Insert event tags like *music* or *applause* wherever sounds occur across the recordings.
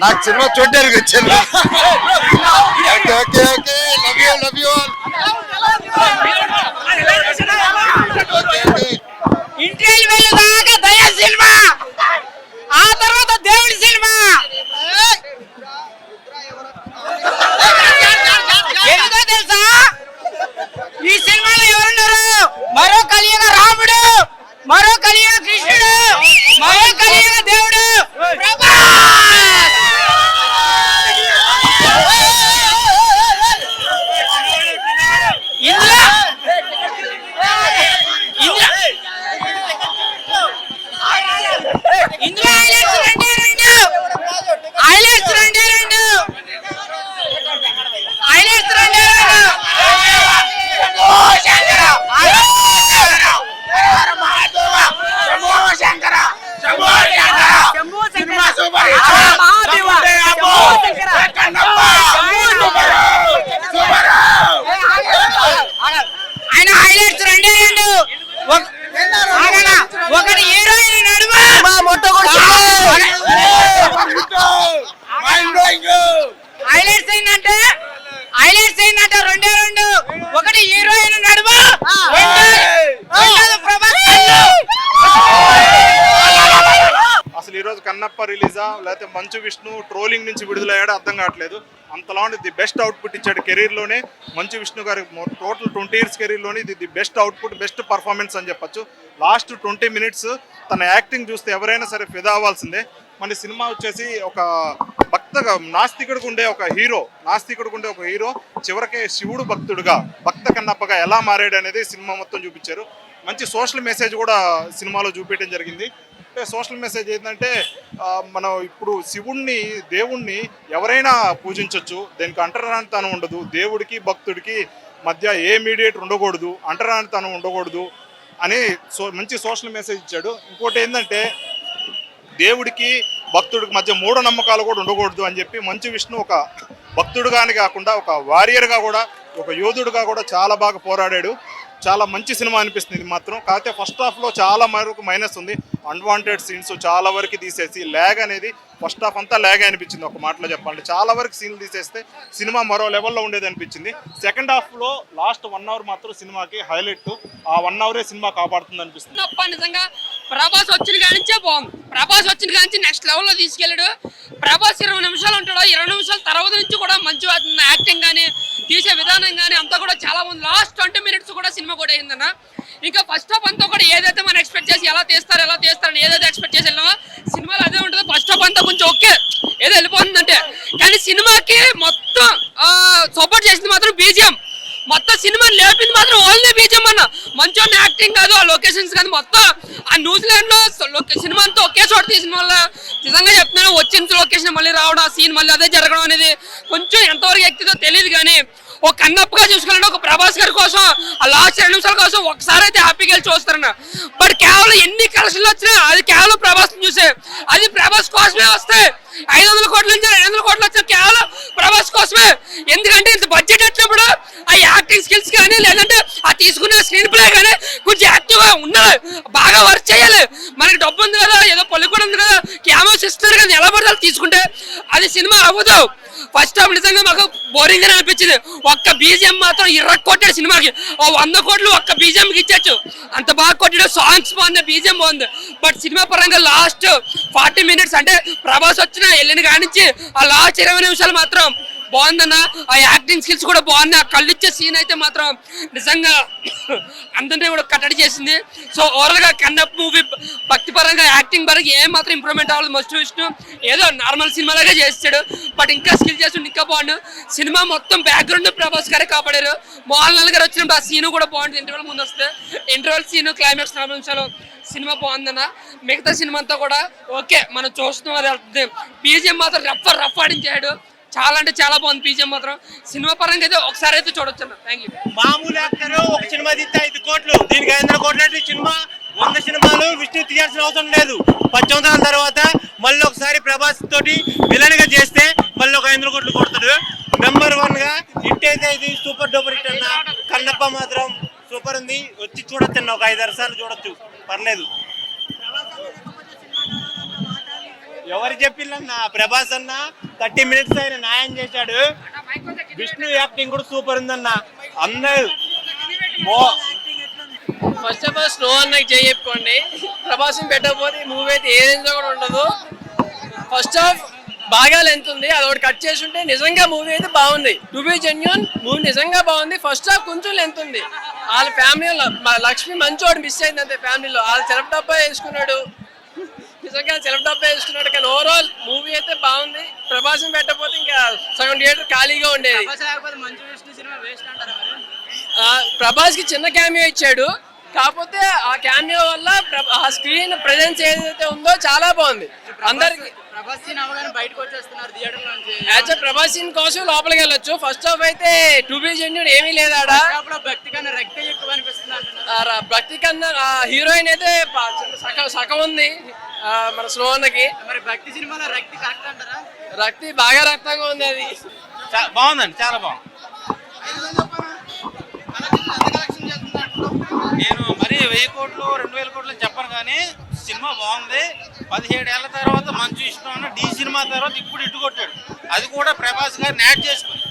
నాకు సినిమా చూడడానికి వచ్చాను. Okay okay okay. Love you love you ఇంటికి వెళ్ళేదాకా దయ సినిమా ఆ తర్వాత దేవుడి సినిమా ఎందుకో తెలుసా ఈ సినిమాలో ఎవరున్నారు మరో కలియుగ రాముడు మరో కలియుగ కృష్ణుడు మరో కలియుగ దేవుడు ప్రభాస్! ఇందులో ఇందులో ఇందులో హైలైట్స్ రెండే రెండు హైలైట్స్ రెండే రెండు హైలైట్స్ రెండే రెండు ఆయన హైలైట్స్ రెండే రెండు ఒక- ఆగనా? ఒకటి హీరోయిన్ నడుమ హైలైట్స్ ఏంటంటే హైలైట్స్ ఏంటంటే రెండే రెండు ఒకటి హీరోయిన్ నడుమ రెండోది- రెండోది ప్రభాస్ కన్ను. అసలు ఈ రోజు కన్నప్ప రిలీజా లేకపోతే మంచు విష్ణు ట్రోలింగ్ నుంచి విడుదలయ్యాడో అర్థం కావట్లేదు. అంతలా ది బెస్ట్ అవుట్పుట్ ఇచ్చాడు కెరీర్లోనే. మంచు విష్ణు గారి టోటల్ ట్వంటీ ఇయర్స్ కెరీర్లోనే ఇది the best output best performance అని చెప్పొచ్చు. లాస్ట్ ట్వంటీ మినిట్స్ తన యాక్టింగ్ చూస్తే ఎవరైనా సరే ఫిదా అవ్వాల్సిందే. మన సినిమా వచ్చేసి ఒక భక్తగా నాస్తికుడికి ఉండే ఒక హీరో నాస్తికుడికి ఉండే ఒక హీరో చివరికి శివుడు భక్తుడుగా భక్త కన్నప్పగా ఎలా మారాడు అనేది సినిమా మొత్తం చూపించారు. మంచి సోషల్ మెసేజ్ కూడా సినిమాలో చూపించడం జరిగింది. అంటే సోషల్ మెసేజ్ ఏంటంటే మనం ఇప్పుడు శివుణ్ణి దేవుణ్ణి ఎవరైనా పూజించవచ్చు దీనికి అంటరానితనం ఉండదు. దేవుడికి భక్తుడికి మధ్య ఏ మీడియేటర్ ఉండకూడదు. అంటరానితనం ఉండకూడదు అని సో మంచి సోషల్ మెసేజ్ ఇచ్చాడు. ఇంకోటి ఏంటంటే దేవుడికి భక్తుడికి మధ్య మూఢనమ్మకాలు కూడా ఉండకూడదు అని చెప్పి మంచి విష్ణు ఒక భక్తుడుగానే కాకుండా ఒక వారియర్గా కూడా ఒక యోధుడుగా కూడా చాలా బాగా పోరాడాడు. చాలా మంచి సినిమా అనిపిస్తుంది ఇది మాత్రం. కాకపోతే ఫస్ట్ హాఫ్లో చాలా మరొక మైనస్ ఉంది. అన్వాంటెడ్ సీన్స్ చాలా వరకు తీసేసి ల్యాగ్ అనేది ఫస్ట్ హాఫ్ అంతా ల్యాగ్ అనిపించింది ఒక మాటలో చెప్పాలంటే. చాలా వరకు సీన్లు తీసేస్తే సినిమా మరో లెవెల్లో ఉండేది అనిపించింది. సెకండ్ హాఫ్లో లాస్ట్ వన్ అవర్ మాత్రం సినిమాకి హైలైట్ ఆ వన్ అవరే సినిమా కాపాడుతుంది అనిపిస్తుంది. తప్ప నిజంగా ప్రభాస్ వచ్చిన కానించే బాగుంది ప్రభాస్ వచ్చిన కానించి నెక్స్ట్ లెవెల్లో తీసుకెళ్ళాడు. ప్రభాస్ ఇరవై నిమిషాలు ఉంటాడు. ఇరవై నిమిషాల తర్వాత నుంచి కూడా మంచి యాక్టింగ్ కానీ తీసే విధానం కానీ అంతా కూడా చాలా బాగుంది లాస్ట్ ట్వంటీ మినిట్స్ కూడా సినిమా కూడా అయిందన్న. ఇంకా ఫస్ట్ హాఫ్ అంతా కూడా ఏదైతే మనం ఎక్స్పెక్ట్ చేసి ఎలా తీస్తారు ఎలా తీస్తారని ఏదైతే ఎక్స్పెక్ట్ చేసి వెళ్ళామో సినిమాలో అదే ఉంటుంది. ఫస్ట్ హాఫ్ అంతా కొంచెం ఓకే ఏదో వెళ్ళిపోతుందంటే. కానీ సినిమాకి మొత్తం సపోర్ట్ చేసింది మాత్రం బీజిఎం. మొత్తం సినిమా లేపింది మాత్రం ఓన్లీ బీజిఎం అన్న. మంచి యాక్టింగ్ కాదు ఆ లొకేషన్స్ కాదు మొత్తం ఆ న్యూజిలాండ్లో సినిమా అంతా ఒకే చోట తీసిన వల్ల నిజంగా చెప్తున్నాను వచ్చిన లొకేషన్ మళ్ళీ రావడం ఆ సీన్ మళ్ళీ అదే జరగడం అనేది కొంచెం ఎంతవరకు ఎక్కిందో తెలియదు కానీ ఒక కన్నప్పగా చూసుకున్నాడు ఒక ప్రభాస్ గారి కోసం ఆ లాస్ట్ రెండు నిమిషాల కోసం ఒకసారి అయితే హ్యాపీగా వెళ్ళి చూస్తారన్న. బట్ కేవలం ఎన్ని కలెక్షన్లు వచ్చినా అది కేవలం ప్రభాస్ చూసే అది ప్రభాస్ కోసమే వస్తే ఐదు వందల కోట్ల నుంచి రెండు వందల కోట్లు వచ్చే కేవలం ప్రభాస్ కోసమే. ఎందుకంటే ఇంత బడ్జెట్ వచ్చినప్పుడు ఆ యాక్టింగ్ స్కిల్స్ కానీ లేదంటే ఆ తీసుకునే స్క్రీన్ ప్లే కానీ కొంచెం యాక్టివ్గా ఉండాలి బాగా వర్క్ చేయాలి. మనకి డబ్బు ఉంది కదా ఏదో పళ్ళు కూడా ఉంది కదా క్యామోస్ ఇస్తున్నారు కదా ఎలా పడితే తీసుకుంటే అది సినిమా అవ్వదు. ఫస్ట్ హాఫ్ నిజంగా మాకు బోరింగ్ అని అనిపించింది. ఒక్క బీజిఎం మాత్రం ఇరవై కొట్టాడు సినిమాకి. ఓ వంద కోట్లు ఒక్క బీజిఎం ఇచ్చేచ్చు అంత బాగా కొట్టాడు సాంగ్స్ బాగుంది బీజిఎం బాగుంది. బట్ సినిమా పరంగా లాస్ట్ ఫార్టీ మినిట్స్ అంటే ప్రభాస్ వచ్చిన వెళ్ళిన కానించి ఆ లాస్ట్ ఇరవై నిమిషాలు మాత్రం బాగుందన్న. ఆ యాక్టింగ్ స్కిల్స్ కూడా బాగున్నాయి. ఆ కళ్ళు ఇచ్చే సీన్ అయితే మాత్రం నిజంగా *coughs* అందరినీ కూడా కట్టడి చేసింది. సో ఓవరాల్గా కన్నప్ మూవీ యాక్టింగ్ పరంగా ఏం మాత్రం ఇంప్రూవ్మెంట్ అవ్వాలి మస్ట్ విష్ణు. ఏదో నార్మల్ సినిమాలాగా చేస్తాడు. బట్ ఇంకా స్కిల్ చేస్తుంటే ఇంకా బాగుండు. సినిమా మొత్తం బ్యాక్గ్రౌండ్ ప్రభాస్ గారే కాపాడారు. మోహన్ లాల్ గారు వచ్చినప్పుడు ఆ సీన్ కూడా బాగుంటుంది. ఇంటర్వెల్ ముందు వస్తే. ఇంటర్వెల్ సీన్ క్లైమాక్స్ నాలుగు నిమిషాలు సినిమా బాగుందన్న. మిగతా సినిమా అంతా కూడా ఓకే మనం చూస్తున్నాం అది వెళ్తుంది. బీజిఎం మాత్రం రఫ్ రఫ్ ఆడించాడు చాలా అంటే చాలా బాగుంది బీజిఎం మాత్రం. సినిమా పరంగా అయితే ఒకసారి అయితే చూడొచ్చు అన్న థ్యాంక్ యూ మామూలు యాక్టర్ ఒక సినిమా తీస్తే ఐదు కోట్లు. దీనికి ఐదు కోట్లు సినిమా వంద సినిమాలు విష్ణు తీయాల్సిన అవసరం లేదు. పద్దెనిమిది తర్వాత మళ్ళీ ఒకసారి ప్రభాస్ తోటి విలన్గా చేస్తే మళ్ళీ ఒక ఐదు కోట్లు కొడతాడు. నెంబర్ వన్గా హిట్ అయితే ఇది సూపర్ డూపర్ హిట్ అన్న కన్నప్ప మాత్రం సూపర్ ఉంది. వచ్చి చూడొచ్చు అన్న ఒక ఐదారు సార్లు చూడొచ్చు. పర్లేదు. ఎవరు చెప్పిందన్న ప్రభాస్ అన్న థర్టీ మినిట్స్ ఆయన న్యాయం చేశాడు. విష్ణు యాక్టింగ్ కూడా సూపర్ ఉందన్న. అందరు ఫస్ట్ ఆఫ్ ఆల్ స్లో అన్నకి చేయి చెప్పుకోండి. ప్రభాసం పెట్టకపోతే ఈ మూవీ అయితే ఏ రేంజ్లో కూడా ఉండదు. ఫస్ట్ ఆఫ్ బాగా లెంత్ ఉంది. అది ఒకటి కట్ చేసి ఉంటే నిజంగా మూవీ అయితే బాగుంది. టు బి జెన్యున్ మూవీ నిజంగా బాగుంది. ఫస్ట్ హాఫ్ కొంచెం లెంత్ ఉంది. వాళ్ళ ఫ్యామిలీలో మా లక్ష్మి మంచోడు మిస్ అయింది అంతే ఫ్యామిలీలో వాళ్ళ సెలఫ్ డబ్బా వేసుకున్నాడు. నిజంగా సెలఫ్ డబ్బా వేసుకున్నాడు. కానీ ఓవరాల్ మూవీ అయితే బాగుంది. ప్రభాసం పెట్టకపోతే ఇంకా సగం థియేటర్ ఖాళీగా ఉండేది. ఆ, ప్రభాస్కి చిన్న క్యామియో ఇచ్చాడు. కాకపోతే ఆ క్యామియో వల్ల ఆ స్క్రీన్ ప్రెజెన్స్ ఏదైతే ఉందో చాలా బాగుంది. అందరికి యాక్చువల్ ప్రభాస్ సీన్ కోసం లోపలికి వెళ్ళొచ్చు. ఫస్ట్ హాఫ్ అయితే టూ బీ జెన్యున్ ఏమీ లేదాడా? భక్తి కన్నా హీరోయిన్ అయితే సగం సగం ఉంది. మన స్లో అన్నకి మరి భక్తి సినిమాలో రక్తి కరెక్ట్ అంటారా రక్తి బాగా రక్తంగా ఉంది అది. బాగుందండి చాలా బాగుంది నేను మరి వెయ్యి కోట్లు రెండు వేల కోట్లు చెప్పరు చెప్పను కానీ సినిమా బాగుంది. పదిహేడు ఏళ్ళ తర్వాత మంచు ఇష్టం అన్న డి సినిమా తర్వాత ఇప్పుడు ఇటు కొట్టాడు. అది కూడా ప్రభాస్ గారిని యాడ్ చేసుకుంది.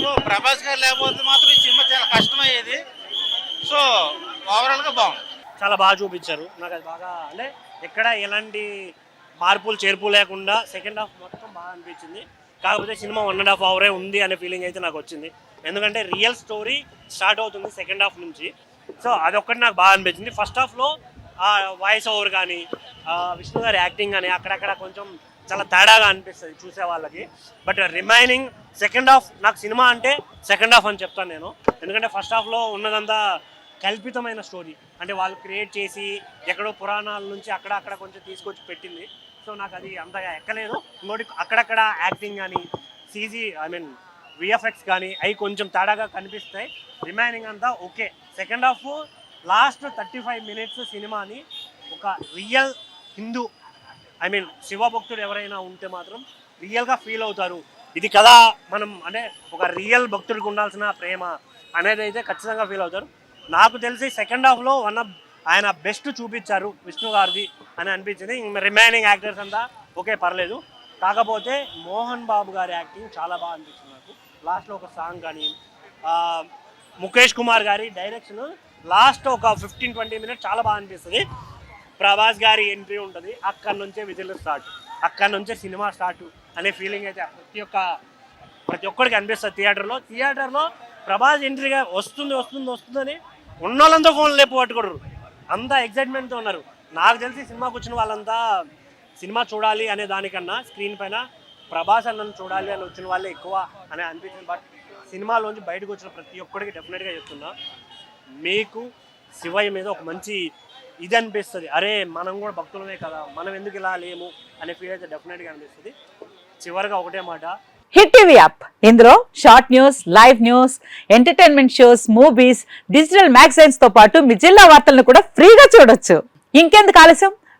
సో ప్రభాస్ గారు లేకపోతే మాత్రం ఈ సినిమా చాలా కష్టమయ్యేది. సో ఓవరాల్గా బాగుంది. చాలా బాగా చూపించారు. నాకు అది బాగా అంటే ఎక్కడ ఎలాంటి మార్పులు చేర్పు లేకుండా సెకండ్ హాఫ్ మొత్తం బాగా అనిపించింది. కాకపోతే సినిమా వన్ అండ్ హాఫ్ అవరే ఉంది అనే ఫీలింగ్ అయితే నాకు వచ్చింది. ఎందుకంటే రియల్ స్టోరీ స్టార్ట్ అవుతుంది సెకండ్ హాఫ్ నుంచి. సో అదొక్కటి నాకు బాగా అనిపించింది. ఫస్ట్ హాఫ్లో ఆ వాయిస్ ఓవర్ కానీ విష్ణు గారి యాక్టింగ్ కానీ అక్కడక్కడ కొంచెం చాలా తేడాగా అనిపిస్తుంది చూసే వాళ్ళకి. బట్ రిమైనింగ్ సెకండ్ హాఫ్ నాకు సినిమా అంటే సెకండ్ హాఫ్ అని చెప్తాను నేను. ఎందుకంటే ఫస్ట్ హాఫ్లో ఉన్నదంతా కల్పితమైన స్టోరీ అంటే వాళ్ళు క్రియేట్ చేసి ఎక్కడో పురాణాల నుంచి అక్కడ అక్కడ కొంచెం తీసుకొచ్చి పెట్టింది. సో నాకు అది అంతగా ఎక్కలేదు. ఇంకోటి అక్కడక్కడ యాక్టింగ్ కానీ సీజీ ఐ మీన్ విఎఫ్ఎక్స్ కానీ అవి కొంచెం తేడాగా కనిపిస్తాయి. రిమైనింగ్ అంతా okay. Second half last thirty five minutes సినిమాని ఒక రియల్ హిందూ ఐ మీన్ శివభక్తుడు ఎవరైనా ఉంటే మాత్రం రియల్గా ఫీల్ అవుతారు. ఇది కదా మనం అంటే ఒక రియల్ భక్తుడికి ఉండాల్సిన ప్రేమ అనేది అయితే ఖచ్చితంగా ఫీల్ అవుతారు. నాకు తెలిసి సెకండ్ హాఫ్లో వన్ ఆఫ్ ఆయన బెస్ట్ చూపించారు విష్ణు గారిది అని అనిపించింది. రిమైనింగ్ యాక్టర్స్ అంతా ఓకే పర్లేదు. కాకపోతే మోహన్ బాబు గారి యాక్టింగ్ చాలా బాగా అనిపించింది నాకు. లాస్ట్లో ఒక సాంగ్ కానీ ముఖేష్ కుమార్ గారి డైరెక్షన్ లాస్ట్ ఒక ఫిఫ్టీన్ ట్వంటీ మినిట్స్ చాలా బాగా అనిపిస్తుంది. ప్రభాస్ గారి ఎంట్రీ ఉంటుంది అక్కడ నుంచే విధులు స్టార్ట్ అక్కడ నుంచే సినిమా స్టార్ట్ అనే ఫీలింగ్ అయితే ప్రతి ఒక్క ప్రతి ఒక్కరికి అనిపిస్తుంది థియేటర్లో థియేటర్లో ప్రభాస్ ఎంట్రీగా వస్తుంది వస్తుంది వస్తుందని ఉన్న వాళ్ళంతా ఫోన్ లేపు పట్టుకోరు. అంతా ఎగ్జైట్మెంట్తో ఉన్నారు. నాకు తెలిసి సినిమాకి వచ్చిన వాళ్ళంతా సినిమా చూడాలి అనే దానికన్నా స్క్రీన్ పైన ప్రభాస్ అన్నను చూడాలి అని వచ్చిన వాళ్ళే ఎక్కువ అని అనిపించింది. బట్ సినిమాలోంచి బయటకు వచ్చిన ప్రతి ఒక్కరికి డెఫినెట్గా చెప్తున్నా మీకు శివయ్య మీద ఒక మంచి ఇది అనిపిస్తుంది. అరే మనం కూడా భక్తులమే కదా మనం ఎందుకు ఇలా లేము అనే ఫీల్ అయితే డెఫినెట్గా అనిపిస్తుంది. చివరిగా ఒకటే మాట. Hit TV app. ఇందులో short news live news entertainment shows movies digital మ్యాగజైన్స్తో పాటు మీ జిల్లా వార్తలను కూడా ఫ్రీగా చూడొచ్చు. ఇంకెందుకు ఆలస్యం?